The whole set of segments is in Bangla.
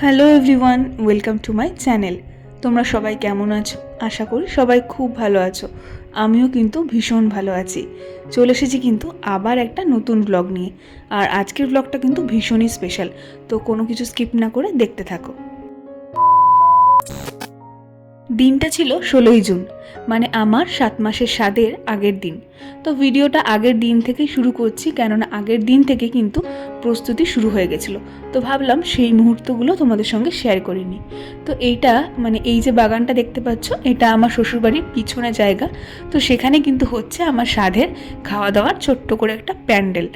Hello everyone welcome to my channel তোমরা সবাই কেমন আছো? আশা করি সবাই খুব ভালো আছো। আমিও কিন্তু ভীষণ ভালো আছি। চলে এসেছি কিন্তু আবার একটা নতুন ব্লগ নিয়ে। আর আজকের ব্লগটা কিন্তু ভীষণই স্পেশাল তো কোনো কিছু স্কিপ না করে দেখতে থাকো। দিনটা ছিল ষোলোই জুন। মানে আমার সাত মাসের স্বাদের আগের দিন। তো ভিডিওটা আগের দিন থেকেই শুরু করছি, কেননা আগের দিন থেকে কিন্তু প্রস্তুতি শুরু হয়ে গেছিল। তো ভাবলাম সেই মুহূর্তগুলো তোমাদের সঙ্গে শেয়ার করিনি তো এইটা মানে এই যে বাগানটা দেখতে পাচ্ছ, এটা আমার শ্বশুরবাড়ির পিছনে জায়গা। তো সেখানে কিন্তু হচ্ছে আমার স্বাদের খাওয়া দাওয়ার ছোট্ট করে একটা প্যান্ডেল।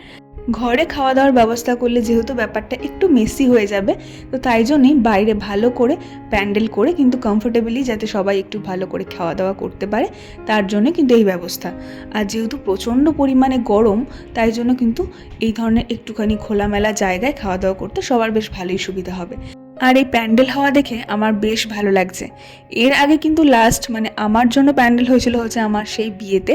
ঘরে খাওয়া দাওয়ার ব্যবস্থা করলে যেহেতু ব্যাপারটা একটু মেসি হয়ে যাবে, তো তাই জন্যই বাইরে ভালো করে প্যান্ডেল করে কিন্তু কমফোর্টেবলি যাতে সবাই একটু ভালো করে খাওয়া দাওয়া করতে পারে, তার জন্য কিন্তু এই ব্যবস্থা। আর যেহেতু প্রচণ্ড পরিমাণে গরম, তাই জন্য কিন্তু এই ধরনের একটুখানি খোলামেলা জায়গায় খাওয়া দাওয়া করতে সবার বেশ ভালোই সুবিধা হবে। আর এই প্যান্ডেল হওয়া দেখে আমার বেশ ভালো লাগছে। এর আগে কিন্তু লাস্ট মানে আমার জন্য প্যান্ডেল হয়েছিল হচ্ছে আমার সেই বিয়েতে,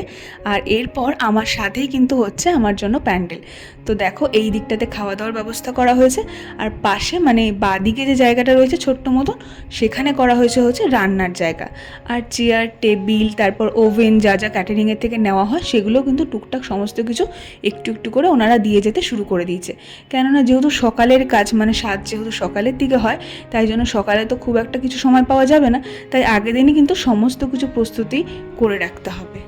আর এরপর আমার সাথেই কিন্তু হচ্ছে আমার জন্য প্যান্ডেল। তো দেখো, এই দিকটাতে খাওয়া দাওয়ার ব্যবস্থা করা হয়েছে, আর পাশে মানে বাদিকে যে জায়গাটা রয়েছে ছোট্ট মতন, সেখানে করা হয়েছে হচ্ছে রান্নার জায়গা। আর চেয়ার টেবিল তারপর ওভেন যা যা ক্যাটারিংয়ের থেকে নেওয়া হয় সেগুলো কিন্তু টুকটাক সমস্ত কিছু একটু একটু করে ওনারা দিয়ে যেতে শুরু করে দিয়েছে। কেননা যেহেতু সকালের কাজ মানে সাত যেহেতু সকালের দিকে হয় তাই জন্য সকালে তো খুব একটা কিছু সময় পাওয়া যাবে না, তাই আগের দিনই কিন্তু সমস্ত কিছু প্রস্তুতি করে রাখতে হবে।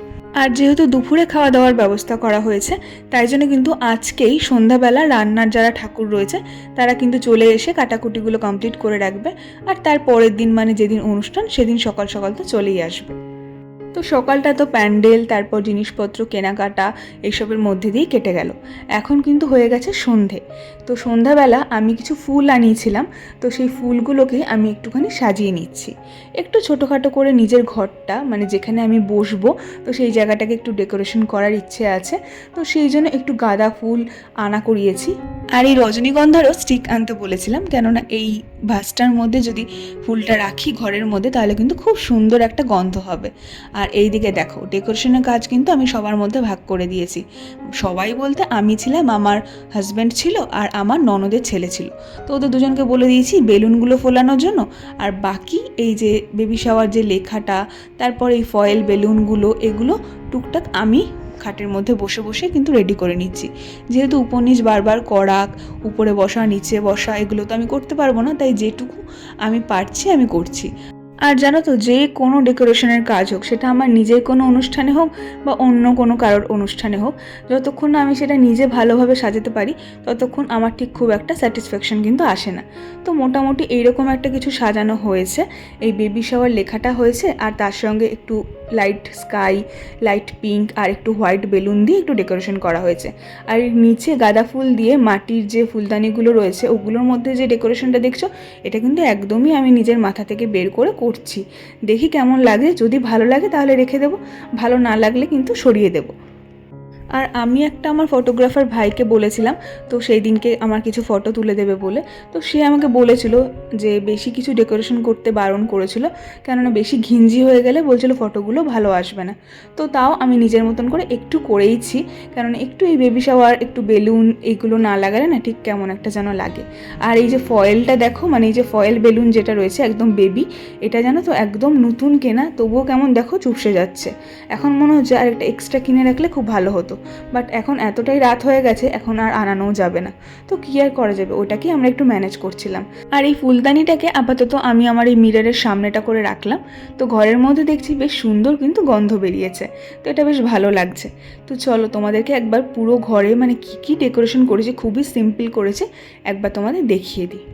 আর যেহেতু দুপুরে খাওয়া দাওয়ার ব্যবস্থা করা হয়েছে, তাই জন্য কিন্তু আজকেই সন্ধ্যাবেলা রান্নার যারা ঠাকুর রয়েছে, তারা কিন্তু চলে এসে কাটাকুটিগুলো কমপ্লিট করে রাখবে, আর তার পরের দিন মানে যেদিন অনুষ্ঠান, সেদিন সকাল সকাল তো চলেই আসবে। তো সকালটা তো প্যান্ডেল, তারপর জিনিসপত্র, কেনাকাটা, এইসবের মধ্যে দিয়েই কেটে গেল। এখন কিন্তু হয়ে গেছে সন্ধে। তো সন্ধ্যাবেলা আমি কিছু ফুল আনিয়েছিলাম, তো সেই ফুলগুলোকে আমি একটুখানি সাজিয়ে নিচ্ছি। একটু ছোটোখাটো করে নিজের ঘরটা মানে যেখানে আমি বসবো, তো সেই জায়গাটাকে একটু ডেকোরেশন করার ইচ্ছে আছে। তো সেই জন্য একটু গাঁদা ফুল আনা করিয়েছি। আর এই রজনীগন্ধারও স্টিক আনতে বলেছিলাম, কেননা এই ভাসটার মধ্যে যদি ফুলটা রাখি ঘরের মধ্যে, তাহলে কিন্তু খুব সুন্দর একটা গন্ধ হবে। আর এই দিকে দেখো ডেকোরেশনের কাজ কিন্তু আমি সবার মধ্যে ভাগ করে দিয়েছি। সবাই বলতে আমি ছিলাম, আমার হাজব্যান্ড ছিল আর আমার ননদের ছেলে ছিল। তো ওদের দুজনকে বলে দিয়েছি বেলুনগুলো ফোলানোর জন্য। আর বাকি এই যে বেবি শাওয়ার যে লেখাটা, তারপর এই ফয়েল বেলুনগুলো, এগুলো টুকটাক আমি খাটের মধ্যে বসে বসে কিন্তু রেডি করে নিচ্ছি। যেহেতু উপনিচ বারবার করা, উপরে বসা, নিচে বসা, এগুলো তো আমি করতে পারব না, তাই যেটুকু আমি পারছি আমি করছি। আর জানো তো, যে কোনো ডেকোরেশনের কাজ হোক, সেটা আমার নিজের কোনো অনুষ্ঠানে হোক বা অন্য কোনো কারোর অনুষ্ঠানে হোক, যতক্ষণ না আমি সেটা নিজে ভালোভাবে সাজাতে পারি, ততক্ষণ আমার ঠিক খুব একটা স্যাটিসফ্যাকশন কিন্তু আসে না। তো মোটামুটি এইরকম একটা কিছু সাজানো হয়েছে, এই বেবি শাওয়ার লেখাটা হয়েছে, আর তার সঙ্গে একটু লাইট স্কাই, লাইট পিঙ্ক, আর একটু হোয়াইট বেলুন দিয়ে একটু ডেকোরেশন করা হয়েছে। আর নিচে গাঁদা ফুল দিয়ে মাটির যে ফুলদানিগুলো রয়েছে, ওগুলোর মধ্যে যে ডেকোরেশনটা দেখছ, এটা কিন্তু একদমই আমি নিজের মাথা থেকে বের করে করছি দেখি কেমন লাগে, যদি ভালো লাগে তাহলে রেখে দেবো, ভালো না লাগলে কিন্তু সরিয়ে দেবো। আর আমি একটা আমার ফটোগ্রাফার ভাইকে বলেছিলাম, তো সেই দিনকে আমার কিছু ফটো তুলে দেবে বলে। তো সে আমাকে বলেছিল যে বেশি কিছু ডেকোরেশন করতে বারণ করেছিল, কেননা বেশি ঘিঞ্জি হয়ে গেলে বলছিল ফটোগুলো ভালো আসবে না। তো তাও আমি নিজের মতন করে একটু করেইছি, কারণ একটু এই বেবি শাওয়ার একটু বেলুন এইগুলো না লাগালে না ঠিক কেমন একটা যেন লাগে। আর এই যে ফয়েলটা দেখো মানে এই যে ফয়েল বেলুন যেটা রয়েছে একদম বেবি এটা জানো তো একদম নতুন কেনা, তবুও কেমন দেখো চুপসে যাচ্ছে। এখন মনে হচ্ছে আর একটা এক্সট্রা কিনে রাখলে খুব ভালো হতো। বাট এখন এতটাই রাত হয়ে গেছে, এখন আর আনানোও যাবে না। তো কী আর করা যাবে? ওটাকে আমরা একটু ম্যানেজ করছিলাম। আর এই ফুলদানিটাকে আপাতত আমি আমার এই মিররের সামনেটা করে রাখলাম। তো ঘরের মধ্যে দেখছি বেশ সুন্দর কিন্তু গন্ধ বেরিয়েছে। তো এটা বেশ ভালো লাগছে। তো চলো তোমাদেরকে একবার পুরো ঘরে মানে কী কী ডেকোরেশন করেছি, খুবই সিম্পল করেছে, একবার তোমাদের দেখিয়ে দিই।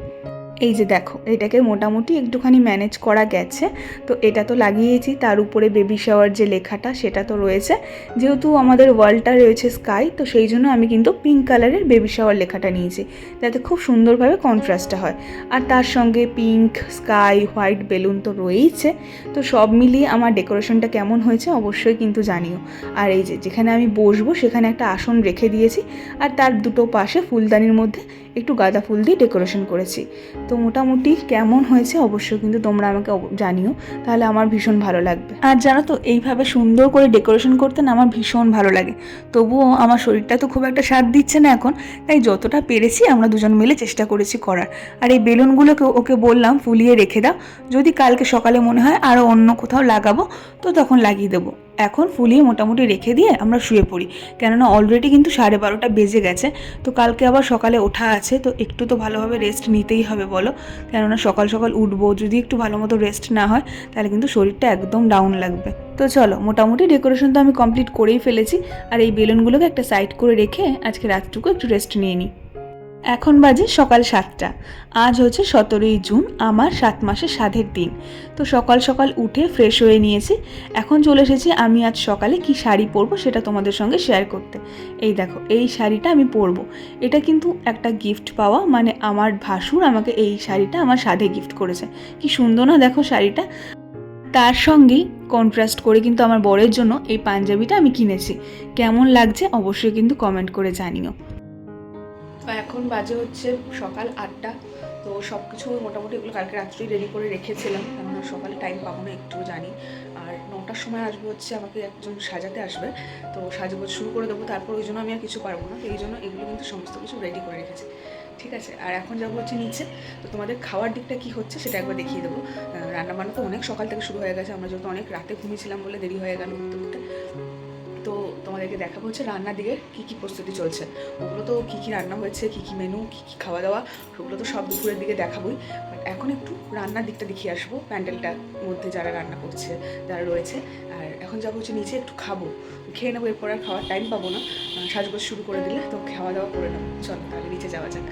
এই যে দেখো, এটাকে মোটামুটি একটুখানি ম্যানেজ করা গেছে। তো এটা তো লাগিয়েছি, তার উপরে বেবি শাওয়ার যে লেখাটা, সেটা তো রয়েছে। যেহেতু আমাদের ওয়ালটা রয়েছে স্কাই তো সেই জন্য আমি কিন্তু পিঙ্ক কালারের বেবি শাওয়ার লেখাটা নিয়েছি। যাতে খুব সুন্দরভাবে কন্ট্রাস্টটা হয়। আর তার সঙ্গে পিঙ্ক স্কাই হোয়াইট বেলুন তো রয়েইছে। তো সব মিলিয়ে আমার ডেকোরেশনটা কেমন হয়েছে অবশ্যই কিন্তু জানিও। আর এই যে, যেখানে আমি বসবো, সেখানে একটা আসন রেখে দিয়েছি। আর তার দুটো পাশে ফুলদানির মধ্যে একটু গাঁদা ফুল দিয়ে ডেকোরেশন করেছি। তো মোটামুটি কেমন হয়েছে অবশ্যই কিন্তু তোমরা আমাকে জানিও, তাহলে আমার ভীষণ ভালো লাগবে। আর জানো তো, এইভাবে সুন্দর করে ডেকোরেশন করতে না আমার ভীষণ ভালো লাগে। তবুও আমার শরীরটা তো খুব একটা সাথ দিচ্ছে না এখন, তাই যতটা পেরেছি আমরা দুজন মিলে চেষ্টা করেছি করার। আর এই বেলুনগুলোকে ওকে বললাম, ফুলিয়ে রেখে দাও। যদি কালকে সকালে মনে হয় আরও অন্য কোথাও লাগাবো, তো তখন লাগিয়ে দেবো। এখন ফুলিয়ে মোটামুটি রেখে দিয়ে আমরা শুয়ে পড়ি। কেননা অলরেডি কিন্তু সাড়ে বারোটা বেজে গেছে, তো কালকে আবার সকালে ওঠা আছে, তো একটু তো ভালোভাবে রেস্ট নিতেই হবে বলো। কেননা সকাল সকাল উঠবো, যদি একটু ভালো মতো রেস্ট না হয়, তাহলে কিন্তু শরীরটা একদম ডাউন লাগবে। তো চলো, মোটামুটি ডেকোরেশন তো আমি কমপ্লিট করেই ফেলেছি, আর এই বেলুনগুলোকে একটা সাইড করে রেখে আজকে রাতটুকু একটু রেস্ট নিয়ে নিই। এখন বাজে সকাল সাতটা। আজ হচ্ছে সতেরোই জুন, আমার সাত মাসের সাধের দিন। তো সকাল সকাল উঠে ফ্রেশ হয়ে নিয়েছি। এখন চলে এসেছি আমি আজ সকালে কি শাড়ি পরবো সেটা তোমাদের সঙ্গে শেয়ার করতে। এই দেখো, এই শাড়িটা আমি পরবো। এটা কিন্তু একটা গিফট পাওয়া মানে আমার ভাসুর আমাকে এই শাড়িটা আমার সাধে গিফট করেছে। কি সুন্দর না দেখো শাড়িটা। তার সঙ্গেই কন্ট্রাস্ট করে কিন্তু আমার বরের জন্য এই পাঞ্জাবিটা আমি কিনেছি। কেমন লাগছে অবশ্যই কিন্তু কমেন্ট করে জানিও। এখন বাজে হচ্ছে সকাল আটটা। তো সব কিছু মোটামুটি এগুলো কালকে রাত্রেই রেডি করে রেখেছিলাম। কেননা সকালে টাইম পাবো না একটু জানি। আর নটার সময় আসবে হচ্ছে আমাকে একজন সাজাতে আসবে। তো সাজাগোজ শুরু করে দেবো, তারপর ওই জন্য আমি আর কিছু পারব না। তো এই জন্য এগুলো কিন্তু সমস্ত কিছু রেডি করে রেখেছি। ঠিক আছে? আর এখন যাব হচ্ছে নিচে। তো তোমাদের খাওয়ার দিকটা কি হচ্ছে সেটা একবার দেখিয়ে দেবো। রান্না বান্না তো অনেক সকাল থেকে শুরু হয়ে গেছে। আমরা যেহেতু অনেক রাতে ঘুমিয়েছিলাম বলে দেরি হয়ে গেল তোমাদেরকে দেখাবো হচ্ছে রান্নার দিকে কী কী প্রস্তুতি চলছে। ওগুলো তো কী কী রান্না হয়েছে, কী কী মেনু কী কী খাওয়া দাওয়া, ওগুলো তো সব দুপুরের দিকে দেখাবোই। বাট এখন একটু রান্নার দিকটা দেখিয়ে আসব, প্যান্ডেলটার মধ্যে যারা রান্না করছে, যারা রয়েছে। আর এখন যাব হচ্ছে নিচে একটু খাব। খেয়ে নেব, এরপর আর খাওয়ার টাইম পাবো না। সাজগোজ শুরু করে দিলে তো খাওয়া দাওয়া করে নেব। চলো তাহলে নিচে যাওয়া যাক।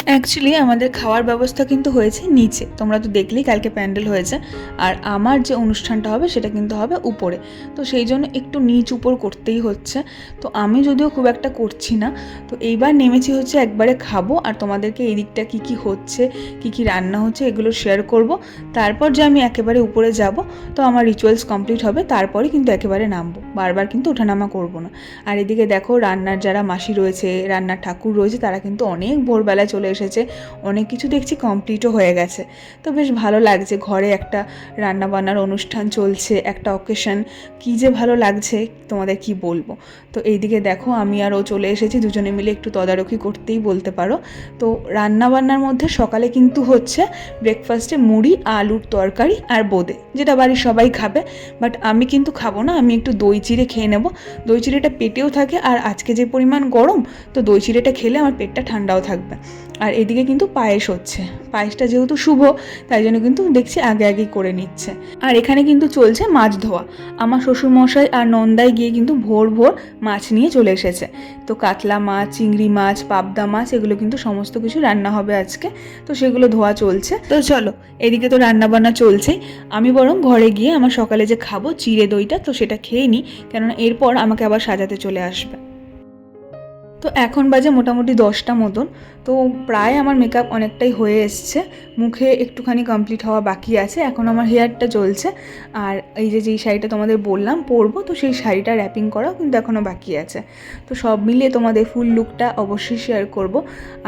অ্যাকচুয়ালি আমাদের খাওয়ার ব্যবস্থা কিন্তু হয়েছে নিচে। তোমরা তো দেখলেই কালকে প্যান্ডেল হয়েছে। আর আমার যে অনুষ্ঠানটা হবে, সেটা কিন্তু হবে উপরে। তো সেই জন্য একটু নিচ উপর করতেই হচ্ছে। তো আমি যদিও খুব একটা করছি না, তো এইবার নেমেছি হচ্ছে একবারে খাব। আর তোমাদেরকে এই দিকটা কী কী হচ্ছে, কী কী রান্না হচ্ছে, এগুলো শেয়ার করব। তারপর যে আমি একেবারে উপরে যাব, তো আমার রিচুয়ালস কমপ্লিট হবে। তারপরে কিন্তু একেবারে নামবো। বারবার কিন্তু ওঠানামা করব না। আর এদিকে দেখো, রান্নার যারা মাসি রয়েছে, রান্নার ঠাকুর রয়েছে, তারা কিন্তু অনেক ভোরবেলায় চলে এসেছে। অনেক কিছু দেখছি কমপ্লিটও হয়ে গেছে। তো বেশ ভালো লাগছে, ঘরে একটা রান্না বান্নার অনুষ্ঠান চলছে, একটা অকেশন কী যে ভালো লাগছে, তোমাদের কি বলব? তো এইদিকে দেখো, আমি আর ও চলে এসেছি, দুজনে মিলে একটু তদারকি করতেই বলতে পারো। তো রান্না বান্নার মধ্যে সকালে কিন্তু হচ্ছে ব্রেকফাস্টে মুড়ি, আলুর তরকারি আর বোঁদে, যেটা বাড়ির সবাই খাবে। বাট আমি কিন্তু খাব না, আমি একটু দই চিড়ে খেয়ে নেব। দই চিড়েটা পেটেও থাকে আর আজকে যে পরিমাণ গরম, তো দই চিড়েটা খেলে আমার পেটটা ঠান্ডাও থাকবে। আর এদিকে কিন্তু পায়েস হচ্ছে। পায়েসটা যেহেতু শুভ, তাই জন্য কিন্তু দেখছি আগে আগেই করে নিচ্ছে। আর এখানে কিন্তু চলছে মাছ ধোয়া। আমার শ্বশুরমশাই আর নন্দাই গিয়ে কিন্তু ভোর ভোর মাছ নিয়ে চলে এসেছে। তো কাতলা মাছ, চিংড়ি মাছ, পাবদা মাছ, এগুলো কিন্তু সমস্ত কিছু রান্না হবে আজকে। তো সেগুলো ধোয়া চলছে। তো চলো, এদিকে তো রান্না বান্না চলছেই। আমি বরং ঘরে গিয়ে আমার সকালে যে খাব চিড়ে দইটা, তো সেটা খেয়ে নিই। কেননা এরপর আমাকে আবার সাজাতে চলে আসবে। তো এখন বাজে মোটামুটি দশটা মতন। তো প্রায় আমার মেকআপ অনেকটাই হয়ে এসছে। মুখে একটুখানি কমপ্লিট হওয়া বাকি আছে, এখন আমার হেয়ারটা চলছে আর এই যে, যেই শাড়িটা তোমাদের বললাম পরবো, তো সেই শাড়িটা র্যাপিং করাও কিন্তু এখনও বাকি আছে। তো সব মিলিয়ে তোমাদের ফুল লুকটা অবশ্যই শেয়ার করব।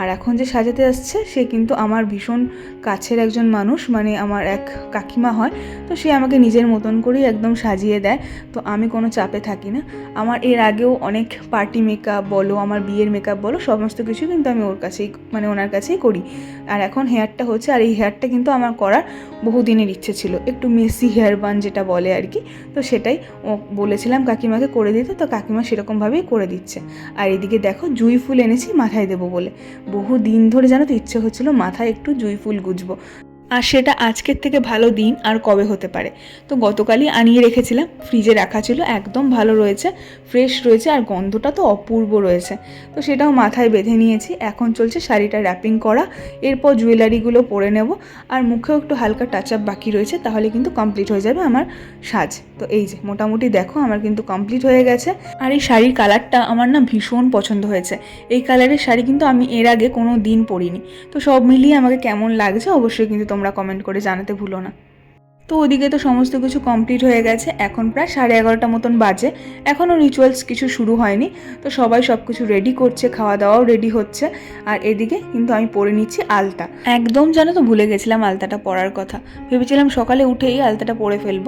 আর এখন যে সাজাতে আসছে, সে কিন্তু আমার ভীষণ কাছের একজন মানুষ মানে আমার এক কাকিমা হয়, তো সে আমাকে নিজের মতন করেই একদম সাজিয়ে দেয়। তো আমি কোনো চাপে থাকি না। আমার এর আগেও অনেক পার্টি মেকআপ বলো, আমার বিয়ের মেকআপ বলো, সমস্ত কিছু কিন্তু আমি ওর কাছেই মানে ওনার কাছেই করি। আর এখন হেয়ারটা হচ্ছে, আর এই হেয়ারটা কিন্তু আমার করার বহুদিনের ইচ্ছে ছিল। একটু মেসি হেয়ার বান যেটা বলে আর কি, তো সেটাই ও বলেছিলাম কাকিমাকে করে দিতে, তো কাকিমা সেরকমভাবেই করে দিচ্ছে। আর এদিকে দেখো, জুঁই ফুল এনেছি মাথায় দেবো বলে। বহু দিন ধরে জানো তো ইচ্ছে হচ্ছিল মাথায় একটু জুঁই ফুল গুজবো। আর সেটা আজকের থেকে ভালো দিন আর কবে হতে পারে। তো গতকালই আনিয়ে রেখেছিলাম, ফ্রিজে রাখা ছিল, একদম ভালো রয়েছে ফ্রেশ রয়েছে আর গন্ধটা তো অপূর্ব রয়েছে। তো সেটাও মাথায় বেঁধে নিয়েছি, এখন চলছে শাড়িটা র্যাপিং করা, এরপর জুয়েলারিগুলো পরে নেব, আর মুখেও একটু হালকা টাচ আপ বাকি রয়েছে, তাহলে কিন্তু কমপ্লিট হয়ে যাবে আমার সাজ। তো এই যে, মোটামুটি দেখো আমার কিন্তু কমপ্লিট হয়ে গেছে। আর এই শাড়ির কালারটা আমার না ভীষণ পছন্দ হয়েছে। এই কালারের শাড়ি কিন্তু আমি এর আগে কোনো দিন পরিনি। তো সব মিলিয়ে আমাকে কেমন লাগছে অবশ্যই কিন্তু তোমরা কমেন্ট করে জানাতে ভুলো না। তো ওদিকে তো সমস্ত কিছু কমপ্লিট হয়ে গেছে। এখন প্রায় সাড়ে এগারোটা মতন বাজে। এখনও রিচুয়ালস কিছু শুরু হয়নি। তো সবাই সব কিছু রেডি করছে খাওয়া দাওয়াও রেডি হচ্ছে। আর এদিকে কিন্তু আমি পরে নিচ্ছি আলতা। একদম জানো তো ভুলে গেছিলাম আলতাটা পরার কথা। ভেবেছিলাম সকালে উঠেই আলতাটা পরে ফেলব।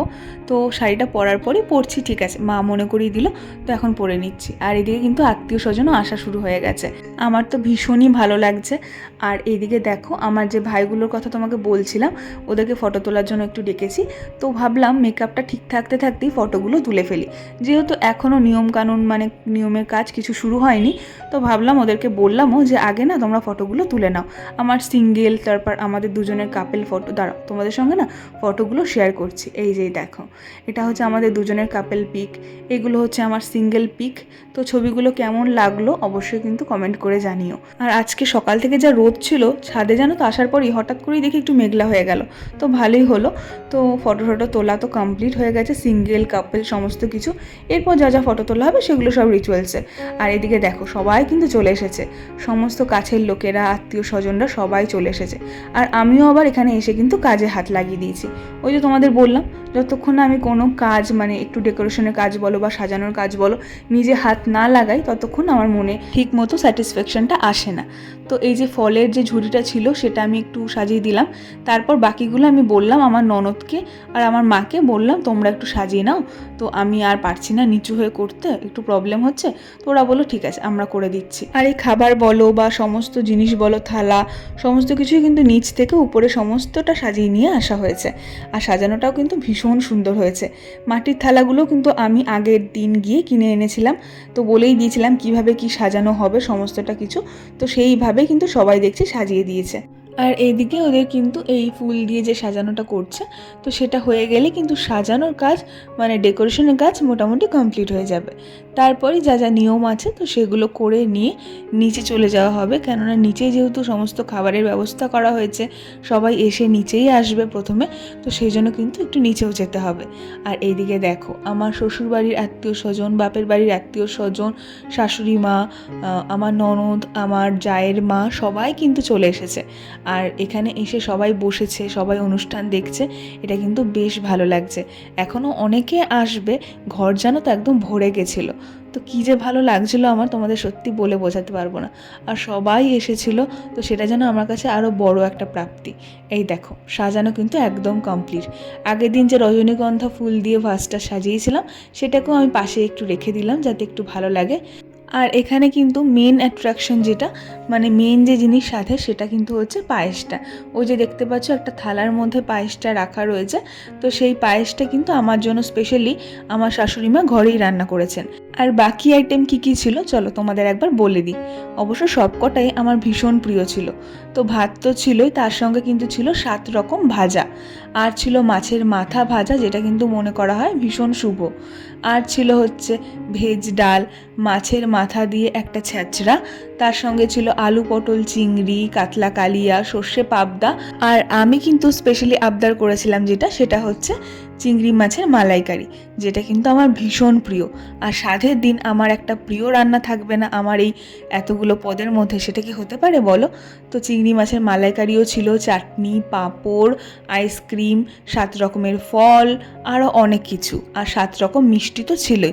তো শাড়িটা পরার পরেই পরছি, ঠিক আছে। মা মনে করিয়ে দিল, তো এখন পরে নিচ্ছি। আর এদিকে কিন্তু আত্মীয় স্বজনও আসা শুরু হয়ে গেছে। আমার তো ভীষণই ভালো লাগছে। আর এদিকে দেখো, আমার যে ভাইগুলোর কথা তোমাকে বলছিলাম, ওদেরকে ফটো তোলার জন্য একটু ডেকেছি তো ভাবলাম মেকআপটা ঠিক থাকতে থাকতেই ফটোগুলো তুলে ফেলি। যেহেতু এখনও নিয়মকানুন মানে নিয়মের কাজ কিছু শুরু হয়নি, তো ভাবলাম ওদেরকে বললামও যে, আগে না তোমরা ফটোগুলো তুলে নাও। আমার সিঙ্গেল তারপর আমাদের দুজনের কাপেল ফটো দাঁড়াও, তোমাদের সঙ্গে না ফটোগুলো শেয়ার করছি। এই যেই দেখো, এটা হচ্ছে আমাদের দুজনের কাপেল পিক এগুলো হচ্ছে আমার সিঙ্গেল পিক তো ছবিগুলো কেমন লাগল অবশ্যই কিন্তু কমেন্ট করে জানিও। আর আজকে সকাল থেকে যা রোদ ছিল, ছাদে জানো তো আসার পরই হঠাৎ করেই দেখি একটু মেঘলা হয়ে গেল, তো ভালোই হলো। তো ফটো টটো তোলা তো কমপ্লিট হয়ে গেছে সিঙ্গেল কাপল সমস্ত কিছু। এরপর যা যা ফটো তোলা হবে সেগুলো সব রিচুয়ালসে আর এদিকে দেখো, সবাই কিন্তু চলে এসেছে। সমস্ত কাছের লোকেরা, আত্মীয় স্বজনরা সবাই চলে এসেছে। আর আমিও আবার এখানে এসে কিন্তু কাজে হাত লাগিয়ে দিয়েছি। ওই যে তোমাদের বললাম, যতক্ষণ না আমি কোনো কাজ মানে একটু ডেকোরেশনের কাজ বলো বা সাজানোর কাজ বলো, নিজে হাত না লাগাই, ততক্ষণ আমার মনে ঠিক মতো স্যাটিসফ্যাকশনটা আসে না। তো এই যে ফলের যে ঝুড়িটা ছিল, সেটা আমি একটু সাজিয়ে দিলাম। তারপর বাকিগুলো আমি বললাম আমার ননদকে আর আমার মাকে বললাম, তোমরা একটু সাজিয়ে নাও। তো আমি আর পারছি না নিচু হয়ে করতে, একটু প্রবলেম হচ্ছে। তো ওরা বলল, ঠিক আছে, আমরা করে দিচ্ছি। আর এই খাবার বলো বা সমস্ত জিনিস বলো, থালা, সমস্ত কিছুই কিন্তু নিচ থেকে উপরে সমস্তটা সাজিয়ে নিয়ে আসা হয়েছে। আর সাজানোটাও কিন্তু ভীষণ সুন্দর হয়েছে। মাটির থালাগুলো কিন্তু আমি আগের দিন গিয়ে কিনে এনেছিলাম। তো বলেই দিয়েছিলাম কীভাবে কি সাজানো হবে, সমস্তটা কিছু। তো সেইভাবে কিন্তু সবাই দেখছি সাজিয়ে দিয়েছে। আর এদিকে ওদের কিন্তু এই ফুল দিয়ে যে সাজানোটা করছে, তো সেটা হয়ে গেলে কিন্তু সাজানোর কাজ মানে ডেকোরেশনের কাজ মোটামুটি কমপ্লিট হয়ে যাবে। তারপরে যা যা নিয়ম আছে, তো সেগুলো করে নিয়ে নিচে চলে যাওয়া হবে। কেননা নিচে যেহেতু সমস্ত খাবারের ব্যবস্থা করা হয়েছে, সবাই এসে নিচেই আসবে প্রথমে, তো সেই জন্য কিন্তু একটু নিচেও যেতে হবে। আর এইদিকে দেখো, আমার শ্বশুরবাড়ির আত্মীয় স্বজন, বাপের বাড়ির আত্মীয় স্বজন, শাশুড়ি মা আমার ননদ, আমার জায়ের মা, সবাই কিন্তু চলে এসেছে। আর এখানে এসে সবাই বসেছে, সবাই অনুষ্ঠান দেখছে, এটা কিন্তু বেশ ভালো লাগছে। এখনও অনেকে আসবে, ঘর যেন তো একদম ভরে গেছিল। তো কী যে ভালো লাগছিল আমার তোমাদের সত্যি বলে বোঝাতে পারব না। আর সবাই এসেছিল, তো সেটা যেন আমার কাছে আরও বড় একটা প্রাপ্তি। এই দেখো, সাজানো কিন্তু একদম কমপ্লিট আগের দিন যে রজনীগন্ধা ফুল দিয়ে ভাসটা সাজিয়েছিলাম, সেটাকেও আমি পাশে একটু রেখে দিলাম যাতে একটু ভালো লাগে। আর এখানে কিন্তু মেন অ্যাট্রাকশন যেটা মানে মেন যে জিনিস সাথে, সেটা কিন্তু হচ্ছে পায়েসটা। ওই যে দেখতে পাচ্ছ, একটা থালার মধ্যে পায়েসটা রাখা রয়েছে। তো সেই পায়েসটা কিন্তু আমার জন্য স্পেশালি আমার শাশুড়ি মা ঘরেই রান্না করেছেন। আর বাকি আইটেম কি কি ছিল? চলো তোমাদের একবার বলে দিই। অবশ্য সবকটাই আমার ভীষণ প্রিয় ছিল। তো ভাত তো ছিলই, তার সঙ্গে কিন্তু ছিল সাত রকম ভাজা। আর ছিল মাছের মাথা ভাজা, যেটা কিন্তু মনে করা হয় ভীষণ শুভ। আর ছিল হচ্ছে ভেজ ডাল, মাছের মাথা দিয়ে একটা ছ্যাঁচড়া তার সঙ্গে ছিল আলু পটল চিংড়ি, কাতলা কালিয়া, সর্ষে পাবদা। আর আমি কিন্তু স্পেশালি আবদার করেছিলাম যেটা, সেটা হচ্ছে চিংড়ি মাছের মালাইকারি, যেটা কিন্তু আমার ভীষণ প্রিয়। আর সাধের দিন আমার একটা প্রিয় রান্না থাকবে না আমার এই এতগুলো পদের মধ্যে, সেটা কি হতে পারে বলো? তো চিংড়ি মাছের মালাইকারিও ছিল, চাটনি, পাঁপড়, আইসক্রিম, সাত রকমের ফল আরও অনেক কিছু। আর সাত রকম মিষ্টি তো ছিলই।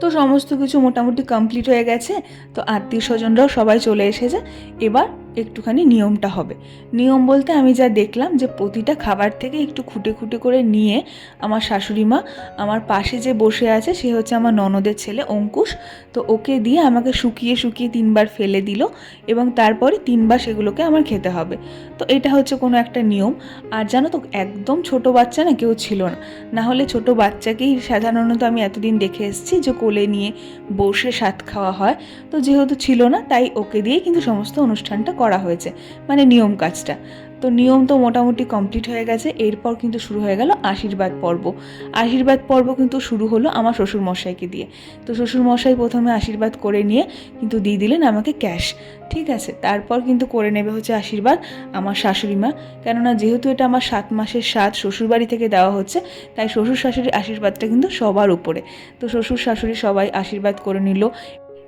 তো সমস্ত কিছু মোটামুটি কমপ্লিট হয়ে গেছে। তো আত্মীয় স্বজনরাও সবাই চলে এসেছে। এবার একটুখানি নিয়মটা হবে। নিয়ম বলতে আমি যা দেখলাম যে প্রতিটা খাবার থেকে একটু খুঁটে খুঁটে করে নিয়ে আমার শাশুড়ি মা আমার পাশে যে বসে আছে সে হচ্ছে আমার ননদের ছেলে অঙ্কুশ। তো ওকে দিয়ে আমাকে শুকিয়ে শুকিয়ে তিনবার ফেলে দিল এবং তারপরে তিনবার সেগুলোকে আমার খেতে হবে। তো এটা হচ্ছে কোনো একটা নিয়ম। আর জানো তো, একদম ছোট বাচ্চা না কেউ ছিল না। না হলে ছোট বাচ্চাকেই সাধারণত আমি এতদিন দেখে এসেছি যে কোলে নিয়ে বসে স্বাদ খাওয়া হয়। তো যেহেতু ছিল না, তাই ওকে দিয়েই কিন্তু সমস্ত অনুষ্ঠানটা হয়েছে মানে নিয়ম কাজটা। তো নিয়ম তো মোটামুটি কমপ্লিট হয়ে গেছে, এরপর কিন্তু শুরু হয়ে গেল আশীর্বাদ পর্ব। আশীর্বাদ পর্ব কিন্তু শুরু হলো আমার শ্বশুর মশাইকে দিয়ে। তো শ্বশুর মশাই প্রথমে আশীর্বাদ করে নিয়ে কিন্তু দিয়ে দিলেন আমাকে ক্যাশ, ঠিক আছে? তারপর কিন্তু করে নেবে হচ্ছে আশীর্বাদ আমার শাশুড়ি মা। কেননা যেহেতু এটা আমার সাত মাসের সাত শ্বশুরবাড়ি থেকে দেওয়া হচ্ছে, তাই শ্বশুর শাশুড়ির আশীর্বাদটা কিন্তু সবার উপরে। তো শ্বশুর শাশুড়ি সবাই আশীর্বাদ করে নিল।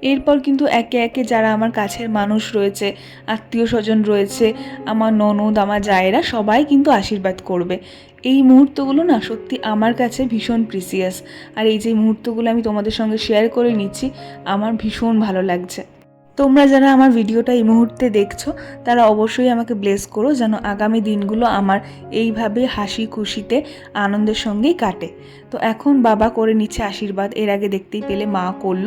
এরপর কিন্তু একে একে যারা আমার কাছের মানুষ রয়েছে, আত্মীয় স্বজন রয়েছে, আমার ননদ, আমার জায়েরা সবাই কিন্তু আশীর্বাদ করবে। এই মুহূর্তগুলো না সত্যি আমার কাছে ভীষণ প্রিসিয়াস আর এই যে মুহূর্তগুলো আমি তোমাদের সঙ্গে শেয়ার করে নিচ্ছি, আমার ভীষণ ভালো লাগছে। তোমরা যারা আমার ভিডিওটা এই মুহূর্তে দেখছ, তারা অবশ্যই আমাকে ব্লেস করো যেন আগামী দিনগুলো আমার এইভাবে হাসি খুশিতে আনন্দের সঙ্গেই কাটে। তো এখন বাবা করে নিচ্ছে আশীর্বাদ, এর আগে দেখতেই পেলে মা করল।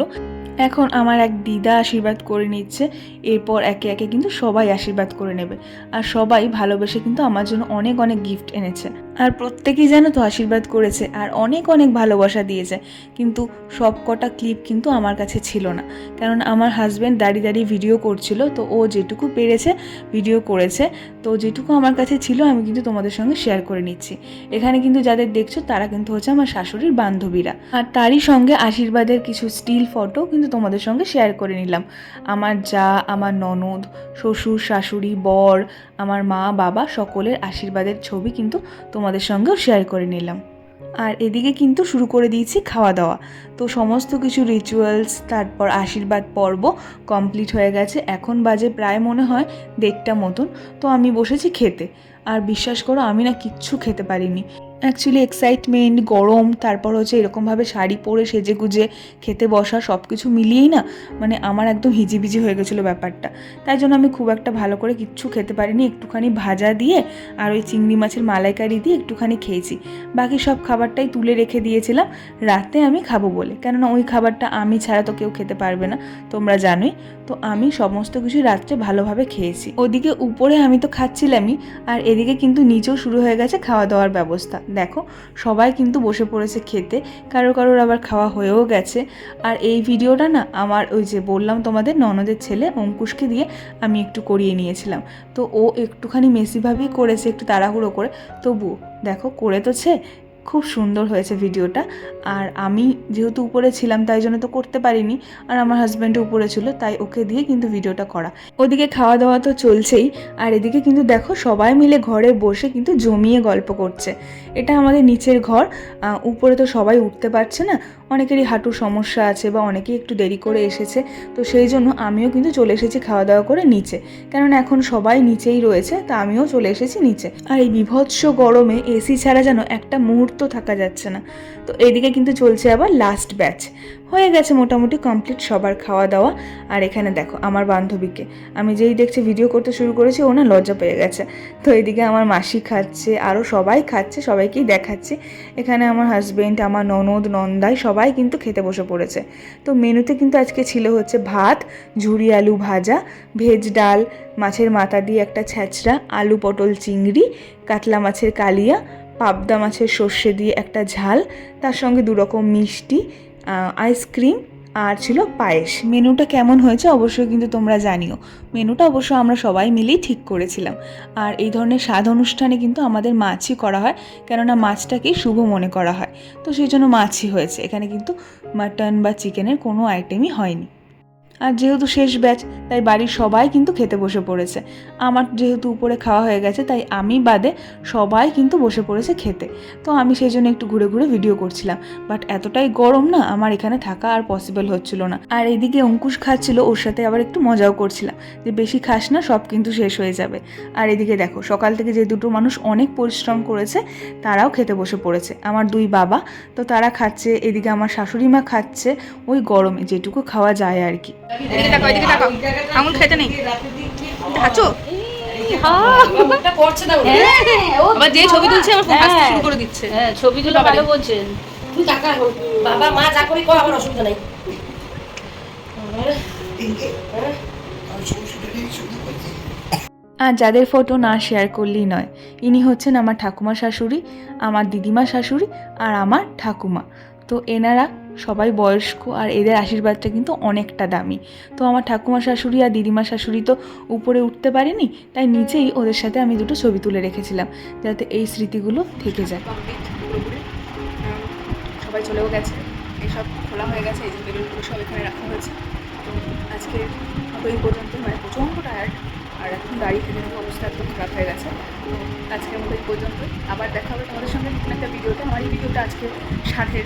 এখন আমার এক দিদা আশীর্বাদ করে নিচ্ছে, এরপর একে একে কিন্তু সবাই আশীর্বাদ করে নেবে। আর সবাই ভালোবেসে কিন্তু আমার জন্য অনেক অনেক গিফট এনেছে। আর প্রত্যেকেই যেন তো আশীর্বাদ করেছে আর অনেক অনেক ভালোবাসা দিয়েছে। কিন্তু সব কটা ক্লিপ কিন্তু আমার কাছে ছিল না। কারণ আমার হাজব্যান্ড দাঁড়িয়ে দাঁড়িয়ে ভিডিও করছিল, তো ও যেটুকু পেরেছে ভিডিও করেছে। তো যেটুকু আমার কাছে ছিল, আমি কিন্তু তোমাদের সঙ্গে শেয়ার করে নিচ্ছি। এখানে কিন্তু যাদের দেখছ, তারা কিন্তু হচ্ছে আমার শাশুড়ির বান্ধবীরা। আর তারই সঙ্গে আশীর্বাদের কিছু স্টিল ফটো কিন্তু তোমাদের সঙ্গে শেয়ার করে নিলাম। আমার যা, আমার ননদ, শ্বশুর, শাশুড়ি, বর, আমার মা, বাবা সকলের আশীর্বাদের ছবি কিন্তু তোমাদের সঙ্গেও শেয়ার করে নিলাম। আর এদিকে কিন্তু শুরু করে দিয়েছি খাওয়া দাওয়া তো সমস্ত কিছু রিচুয়ালস তারপর আশীর্বাদ পর্ব কমপ্লিট হয়ে গেছে। এখন বাজে প্রায় মনে হয় দেড়টা মতন। তো আমি বসেছি খেতে। আর বিশ্বাস করো, আমি না কিচ্ছু খেতে পারিনি। অ্যাকচুয়ালি এক্সাইটমেন্ট গরম, তারপর হচ্ছে এরকমভাবে শাড়ি পরে সেজে গুজে খেতে বসা সব কিছু মিলিয়েই না মানে আমার একদম হিজিবিজি হয়ে গেছিল ব্যাপারটা। তাই জন্য আমি খুব একটা ভালো করে কিচ্ছু খেতে পারিনি, একটুখানি ভাজা দিয়ে আর ওই চিংড়ি মাছের মালাইকারি দিয়ে একটুখানি খেয়েছি। বাকি সব খাবারটাই তুলে রেখে দিয়েছিলাম, রাতে আমি খাব বলে। কেননা ওই খাবারটা আমি ছাড়া তো কেউ খেতে পারবে না, তোমরা জানোই। তো আমি সমস্ত কিছু রাত্রে ভালোভাবে খেয়েছি। ওদিকে উপরে আমি তো খাচ্ছিলামই, আর এদিকে কিন্তু নিচেও শুরু হয়ে গেছে খাওয়া দাওয়ার ব্যবস্থা। দেখো, সবাই কিন্তু বসে পড়েছে খেতে, কারও কারোর আবার খাওয়া হয়েও গেছে। আর এই ভিডিওটা না আমার ওই যে বললাম তোমাদের ননদের ছেলে অঙ্কুশকে দিয়ে আমি একটু করিয়ে নিয়েছিলাম। তো ও একটুখানি মেসিভাবেই করেছে একটু তাড়াহুড়ো করে। তবু দেখো করে তোছে খুব সুন্দর হয়েছে ভিডিওটা। আর আমি যেহেতু উপরে ছিলাম, তাই জন্য তো করতে পারিনি। আর আমার হাজব্যান্ড উপরে ছিল, তাই ওকে দিয়ে কিন্তু ভিডিওটা করা। ওদিকে খাওয়া দাওয়া তো চলছেই, আর এদিকে কিন্তু দেখো সবাই মিলে ঘরে বসে কিন্তু জমিয়ে গল্প করছে। এটা আমাদের নিচের ঘর উপরে তো সবাই উঠতে পারছে না। অনেকেরই হাঁটুর সমস্যা আছে বা অনেকেই একটু দেরি করে এসেছে, তো সেই জন্য আমিও কিন্তু চলে এসেছি খাওয়া দাওয়া করে নিচে। কারণ এখন সবাই নিচেই রয়েছে, তা আমিও চলে এসেছি নিচে। আর এই বিভৎস গরমে এসি ছাড়া যেন একটা মুহূর্ত থাকা যাচ্ছে না। তো এদিকে কিন্তু চলছে আবার লাস্ট ব্যাচ হয়ে গেছে মোটামুটি কমপ্লিট সবার খাওয়া দাওয়া। আর এখানে দেখো আমার বান্ধবীকে। আমি যেই দেখছি ভিডিও করতে শুরু করেছি, ও না লজ্জা পেয়ে গেছে। তো এদিকে আমার মাসি খাচ্ছে আরও সবাই খাচ্ছে, সবাইকেই দেখাচ্ছি। এখানে আমার হাজবেন্ড আমার ননদ, নন্দাই সবাই কিন্তু খেতে বসে পড়েছে। তো মেনুতে কিন্তু আজকে ছিল হচ্ছে ভাত, ঝুরি আলু ভাজা, ভেজ ডাল, মাছের মাথা দিয়ে একটা ছ্যাঁচড়া, আলু পটল চিংড়ি, কাতলা মাছের কালিয়া, পাবদা মাছের সর্ষে দিয়ে একটা ঝাল, তার সঙ্গে দুরকম মিষ্টি আইসক্রিম আর ছিল পায়েস। মেনুটা কেমন হয়েছে অবশ্যই কিন্তু তোমরা জানিও। মেনুটা অবশ্য আমরা সবাই মিলেই ঠিক করেছিলাম। আর এই ধরনের স্বাদ অনুষ্ঠানে কিন্তু আমাদের মাছই করা হয়, কেননা মাছটাকেই শুভ মনে করা হয়। তো সেই জন্য মাছই হয়েছে। এখানে কিন্তু মাটন বা চিকেনের কোনো আইটেমই হয়নি। আর যেহেতু শেষ ব্যাচ, তাই বাড়ির সবাই কিন্তু খেতে বসে পড়েছে। আমার যেহেতু উপরে খাওয়া হয়ে গেছে, তাই আমি বাদে সবাই কিন্তু বসে পড়েছে খেতে। তো আমি সেই জন্য একটু ঘুরে ঘুরে ভিডিও করছিলাম। বাট এতটাই গরম না, আমার এখানে থাকা আর পসিবল হচ্ছিল না। আর এদিকে অঙ্কুশ খাচ্ছিল, ওর সাথে আবার একটু মজাও করছিলাম। যে বেশি খাস না, সব কিন্তু শেষ হয়ে যাবে। আর এদিকে দেখো, সকাল থেকে যে দুটো মানুষ অনেক পরিশ্রম করেছে, তারাও খেতে বসে পড়েছে। আমার দুই বাবা, তো তারা খাচ্ছে, এদিকে আমার শাশুড়ি মা খাচ্ছে, ওই গরমে যেটুকু খাওয়া যায় আর কি। এদিকে তাকাও এদিকে তাকাও আঙুল খেতে নেই। হাঁচো আবার যে ছবি তুলছে আমার ফোন হাসতে শুরু করে দিচ্ছে। হ্যাঁ ছবি ভালো বলছেন তুই টাকা বাবা মা যা করি কর আমার অসুবিধা নাই। আর যাদের ফটো না শেয়ার করলেই নয় ইনি হচ্ছেন আমার ঠাকুমা শাশুড়ি আমার দিদিমা শাশুড়ি আর আমার ঠাকুমা। তো এনারা সবাই বয়স্ক আর এদের আশীর্বাদটা কিন্তু অনেকটা দামি। তো আমার ঠাকুমা শাশুড়ি আর দিদিমা শাশুড়ি তো উপরে উঠতে পারেনি, তাই নিচেই ওদের সাথে আমি দুটো ছবি তুলে রেখেছিলাম, যাতে এই স্মৃতিগুলো থেকে যায়। সবাই চলেও গেছে এইসব খোলা হয়ে গেছে, এই যে সব এখানে রাখা হয়েছে। তো আজকে এই পর্যন্ত মানে প্রচণ্ড টায়ার্ড আর এখন গাড়ি নেব অবস্থা একদম খারাপ হয়ে গেছে। তো আজকের মতো এই পর্যন্ত। আবার দেখা হবে তোমাদের সঙ্গে নতুন একটা ভিডিওতে। আমার এই ভিডিওটা আজকে সাথে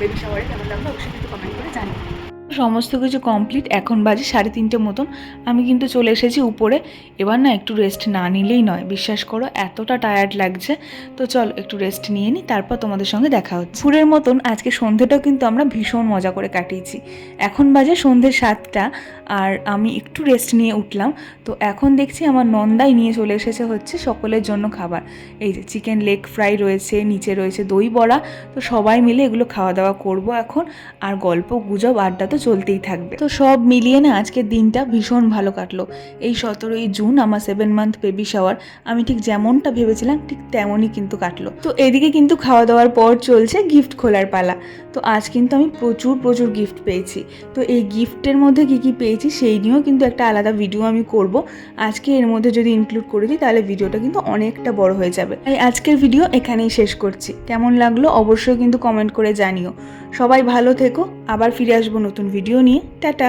বেবি শাওয়ারে কেমন লাগল অবশ্যই কিন্তু কমেন্ট করে জানিও। সমস্ত কিছু কমপ্লিট এখন বাজে সাড়ে তিনটে মতন। আমি কিন্তু চলে এসেছি উপরে। এবার না একটু রেস্ট না নিলেই নয়। বিশ্বাস করো, এতটা টায়ার্ড লাগছে। তো চলো একটু রেস্ট নিয়ে নিই তারপর তোমাদের সঙ্গে দেখা হচ্ছে। ফুরের মতন আজকে সন্ধ্যেটাও কিন্তু আমরা ভীষণ মজা করে কাটিয়েছি। এখন বাজে সন্ধ্যে সাতটা, আর আমি একটু রেস্ট নিয়ে উঠলাম। তো এখন দেখছি আমার নন্দাই নিয়ে চলে এসেছে হচ্ছে সকলের জন্য খাবার। এই যে চিকেন লেগ ফ্রাই রয়েছে, নিচে রয়েছে দই বড়া। তো সবাই মিলে এগুলো খাওয়া দাওয়া করব এখন। আর গল্প, গুজব, আড্ডা তো চলতেই থাকবে। তো সব মিলিয়ে না আজকের দিনটা ভীষণ ভালো কাটলো। এই সতেরোই জুন আমার সেভেন মান্থ বেবি শাওয়ার আমি ঠিক যেমনটা ভেবেছিলাম, ঠিক তেমনই কিন্তু কাটলো। তো এদিকে কিন্তু খাওয়া দাওয়ার পর চলছে গিফট খোলার পালা। তো আজ কিন্তু আমি প্রচুর প্রচুর গিফট পেয়েছি। তো এই গিফটের মধ্যে কী কী পেয়েছি সেই নিয়েও কিন্তু একটা আলাদা ভিডিও আমি করব। আজকে এর মধ্যে যদি ইনক্লুড করে দিই, তাহলে ভিডিওটা কিন্তু অনেকটা বড় হয়ে যাবে। তাই আজকের ভিডিও এখানেই শেষ করছি। কেমন লাগল অবশ্যই কিন্তু কমেন্ট করে জানিও। সবাই ভালো থেকো, আবার ফিরে আসব নতুন ভিডিও নিয়ে টাটা।